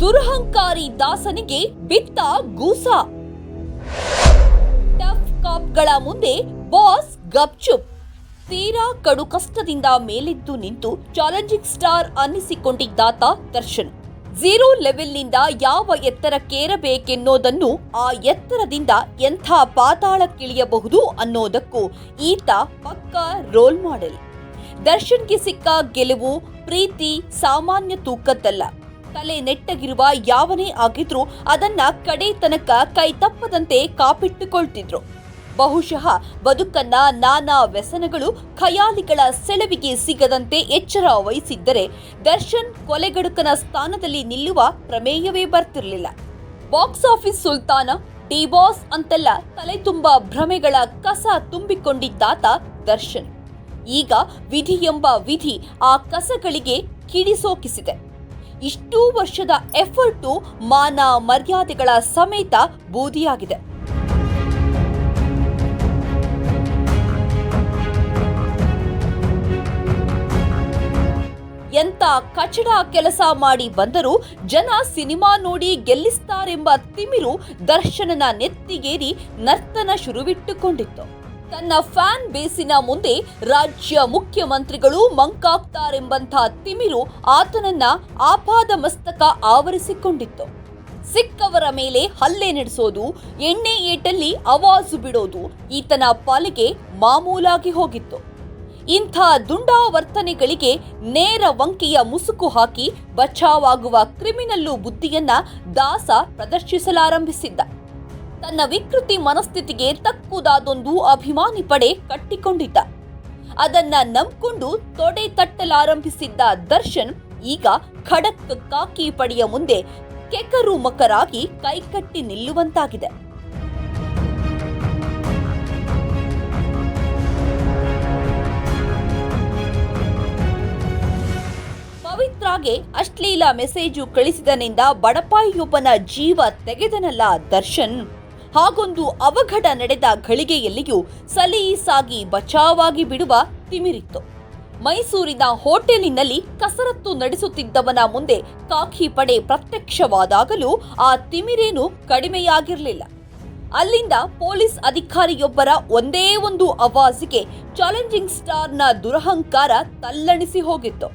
ದುರಹಂಕಾರಿ ದಾಸನಿಗೆ ಬಿತ್ತ ಗೂಸ. ಟಫ್ ಕಾಪ್ಗಳ ಮುಂದೆ ಬಾಸ್ ಗಪ್ಚುಪ್. ತೀರಾ ಕಡು ಕಷ್ಟದಿಂದ ಮೇಲೆದ್ದು ನಿಂತು ಚಾಲೆಂಜಿಂಗ್ ಸ್ಟಾರ್ ಅನ್ನಿಸಿಕೊಂಡಿದ್ದಾತ ದರ್ಶನ್. ಝೀರೋ ಲೆವೆಲ್ನಿಂದ ಯಾವ ಎತ್ತರಕ್ಕೇರಬೇಕೆನ್ನೋದನ್ನು ಆ ಎತ್ತರದಿಂದ ಎಂಥ ಪಾತಾಳಕ್ಕಿಳಿಯಬಹುದು ಅನ್ನೋದಕ್ಕೂ ಈತ ಪಕ್ಕಾ ರೋಲ್ ಮಾಡೆಲ್. ದರ್ಶನ್ಗೆ ಸಿಕ್ಕ ಗೆಲುವು, ಪ್ರೀತಿ, ಸಾಮಾನ್ಯ ತೂಕದ್ದಲ್ಲ. ತಲೆ ನೆಟ್ಟಗಿರುವ ಯಾವನೇ ಆಗಿದ್ರೂ ಅದನ್ನ ಕಡೆ ತನಕ ಕೈ ತಪ್ಪದಂತೆ ಕಾಪಿಟ್ಟುಕೊಳ್ತಿದ್ರು. ಬಹುಶಃ ಬದುಕನ್ನ ನಾನಾ ವ್ಯಸನಗಳು ಖಯಾಲಿಗಳ ಸೆಳವಿಗೆ ಸಿಗದಂತೆ ಎಚ್ಚರ ವಹಿಸಿದ್ದರೆ ದರ್ಶನ್ ಕೊಲೆಗಡುಕನ ಸ್ಥಾನದಲ್ಲಿ ನಿಲ್ಲುವ ಪ್ರಮೇಯವೇ ಬರ್ತಿರಲಿಲ್ಲ. ಬಾಕ್ಸ್ ಆಫೀಸ್ ಸುಲ್ತಾನ, ಡಿ ಬಾಸ್ ಅಂತೆಲ್ಲ ತಲೆ ತುಂಬ ಭ್ರಮೆಗಳ ಕಸ ತುಂಬಿಕೊಂಡಿದ್ದಾತ ದರ್ಶನ್. ಈಗ ವಿಧಿ ಎಂಬ ವಿಧಿ ಆ ಕಸಗಳಿಗೆ ಕಿಡಿಸೋಕಿಸಿದೆ ಇಷ್ಟೂ ವರ್ಷದ ಎಫರ್ಟು ಮಾನ ಮರ್ಯಾದೆಗಳ ಸಮೇತ ಬೂದಿಯಾಗಿದೆ. ಎಂತ ಕಚಡ ಕೆಲಸ ಮಾಡಿ ಬಂದರೂ ಜನ ಸಿನಿಮಾ ನೋಡಿ ಗೆಲ್ಲಿಸ್ತಾರೆಂಬ ತಿಮಿರು ದರ್ಶನನ ನೆತ್ತಿಗೇರಿ ನರ್ತನ ಶುರುವಿಟ್ಟುಕೊಂಡಿತ್ತು. ತನ್ನ ಫ್ಯಾನ್ ಬೇಸಿನ ಮುಂದೆ ರಾಜ್ಯ ಮುಖ್ಯಮಂತ್ರಿಗಳು ಮಂಕಾಗ್ತಾರೆಂಬಂಥ ತಿಮಿರು ಆತನನ್ನ ಆಪಾದ ಮಸ್ತಕ ಆವರಿಸಿಕೊಂಡಿತ್ತು. ಸಿಕ್ಕವರ ಮೇಲೆ ಹಲ್ಲೆ ನಡೆಸೋದು, ಎಣ್ಣೆ ಏಟಲ್ಲಿ ಅವಾಜು ಬಿಡೋದು ಈತನ ಪಾಲಿಗೆ ಮಾಮೂಲಾಗಿ ಹೋಗಿತ್ತು. ಇಂಥ ದುಂಡಾವರ್ತನೆಗಳಿಗೆ ನೇರ ವಂಕಿಯ ಮುಸುಕು ಹಾಕಿ ಬಚಾವಾಗುವ ಕ್ರಿಮಿನಲ್ಲು ಬುದ್ಧಿಯನ್ನ ದಾಸ ಪ್ರದರ್ಶಿಸಲಾರಂಭಿಸಿದ್ದ. ತನ್ನ ವಿಕೃತಿ ಮನಸ್ಥಿತಿಗೆ ತಕ್ಕುದಾದೊಂದು ಅಭಿಮಾನಿ ಪಡೆ ಕಟ್ಟಿಕೊಂಡಿದ್ದ. ಅದನ್ನ ನಂಬಿಕೊಂಡು ತೊಡೆ ತಟ್ಟಲಾರಂಭಿಸಿದ್ದ ದರ್ಶನ್ ಈಗ ಖಡಕ್ ಕಾಕಿ ಪಡೆಯ ಮುಂದೆ ಕೆಕರು ಮಕರಾಗಿ ಕೈಕಟ್ಟಿ ನಿಲ್ಲುವಂತಾಗಿದೆ. ಪವಿತ್ರಾಗೆ ಅಶ್ಲೀಲ ಮೆಸೇಜು ಕಳಿಸಿದನಿಂದ ಬಡಪಾಯಿಯೊಬ್ಬನ ಜೀವ ತೆಗೆದನಲ್ಲ ದರ್ಶನ್. ಹಾಗೊಂದು ಅವಘಡ ನಡೆದ ಘಳಿಗೆಯಲ್ಲಿಯೂ ಸಲೀಸಾಗಿ ಬಚಾವಾಗಿ ಬಿಡುವ ತಿಮಿರಿತ್ತು. ಮೈಸೂರಿನ ಹೋಟೆಲಿನಲ್ಲಿ ಕಸರತ್ತು ನಡೆಸುತ್ತಿದ್ದವನ ಮುಂದೆ ಕಾಕಿ ಪಡೆ ಪ್ರತ್ಯಕ್ಷವಾದಾಗಲೂ ಆ ತಿಮಿರೇನು ಕಡಿಮೆಯಾಗಿರಲಿಲ್ಲ. ಅಲ್ಲಿಂದ ಪೊಲೀಸ್ ಅಧಿಕಾರಿಯೊಬ್ಬರ ಒಂದೇ ಒಂದು ಅವಾಜಿಗೆ ಚಾಲೆಂಜಿಂಗ್ ಸ್ಟಾರ್ನ ದುರಹಂಕಾರ ತಲ್ಲಣಿಸಿ ಹೋಗಿತ್ತು.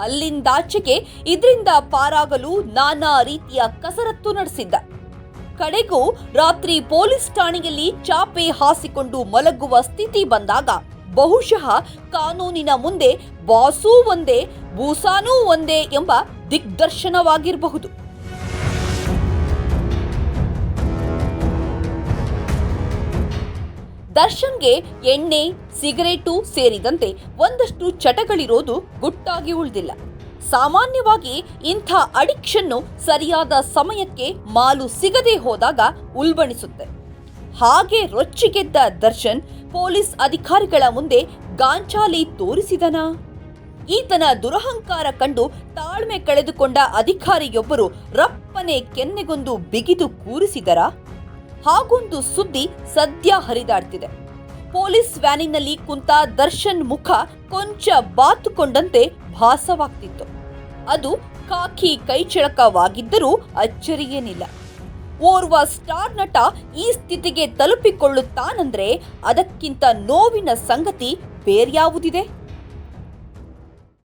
ಅಲ್ಲಿಂದಾಚೆಗೆ ಇದರಿಂದ ಪಾರಾಗಲು ನಾನಾ ರೀತಿಯ ಕಸರತ್ತು ನಡೆಸಿದ್ದ. ಕಡೆಗೂ ರಾತ್ರಿ ಪೊಲೀಸ್ ಠಾಣೆಯಲ್ಲಿ ಚಾಪೆ ಹಾಸಿಕೊಂಡು ಮಲಗುವ ಸ್ಥಿತಿ ಬಂದಾಗ ಬಹುಶಃ ಕಾನೂನಿನ ಮುಂದೆ ಬಾಸೂ ಒಂದೇ, ಬೂಸಾನೂ ಒಂದೇ ಎಂಬ ದಿಗ್ದರ್ಶನವಾಗಿರಬಹುದು. ದರ್ಶನ್ಗೆ ಎಣ್ಣೆ, ಸಿಗರೇಟು ಸೇರಿದಂತೆ ಒಂದಷ್ಟು ಚಟಗಳಿರೋದು ಗುಟ್ಟಾಗಿ ಉಳಿದಿಲ್ಲ. ಸಾಮಾನ್ಯವಾಗಿ ಇಂಥ ಅಡಿಕ್ಷನ್ನು ಸರಿಯಾದ ಸಮಯಕ್ಕೆ ಮಾಲು ಸಿಗದೆ ಹೋದಾಗ ಉಲ್ಬಣಿಸುತ್ತೆ. ಹಾಗೆ ರೊಚ್ಚಿಗೆದ್ದ ದರ್ಶನ್ ಪೊಲೀಸ್ ಅಧಿಕಾರಿಗಳ ಮುಂದೆ ಗಾಂಚಾಲಿ ತೋರಿಸಿದನಾ? ಈತನ ದುರಹಂಕಾರ ಕಂಡು ತಾಳ್ಮೆ ಕಳೆದುಕೊಂಡ ಅಧಿಕಾರಿಯೊಬ್ಬರು ರಪ್ಪನೆ ಕೆನ್ನೆಗೊಂದು ಬಿಗಿದು ಕೂರಿಸಿದರ? ಹಾಗೊಂದು ಸುದ್ದಿ ಸದ್ಯ ಹರಿದಾಡ್ತಿದೆ. ಪೊಲೀಸ್ ವ್ಯಾನಿನಲ್ಲಿ ಕುಂತ ದರ್ಶನ್ ಮುಖ ಕೊಂಚ ಬಾತುಕೊಂಡಂತೆ ಭಾಸವಾಗ್ತಿತ್ತು. ಅದು ಕಾಕಿ ಕೈಚಳಕವಾಗಿದ್ದರೂ ಅಚ್ಚರಿಯೇನಿಲ್ಲ. ಓರ್ವ ಸ್ಟಾರ್ ನಟ ಈ ಸ್ಥಿತಿಗೆ ತಲುಪಿಕೊಳ್ಳುತ್ತಾನಂದ್ರೆ ಅದಕ್ಕಿಂತ ನೋವಿನ ಸಂಗತಿ ಬೇರ್ಯಾವುದಿದೆ.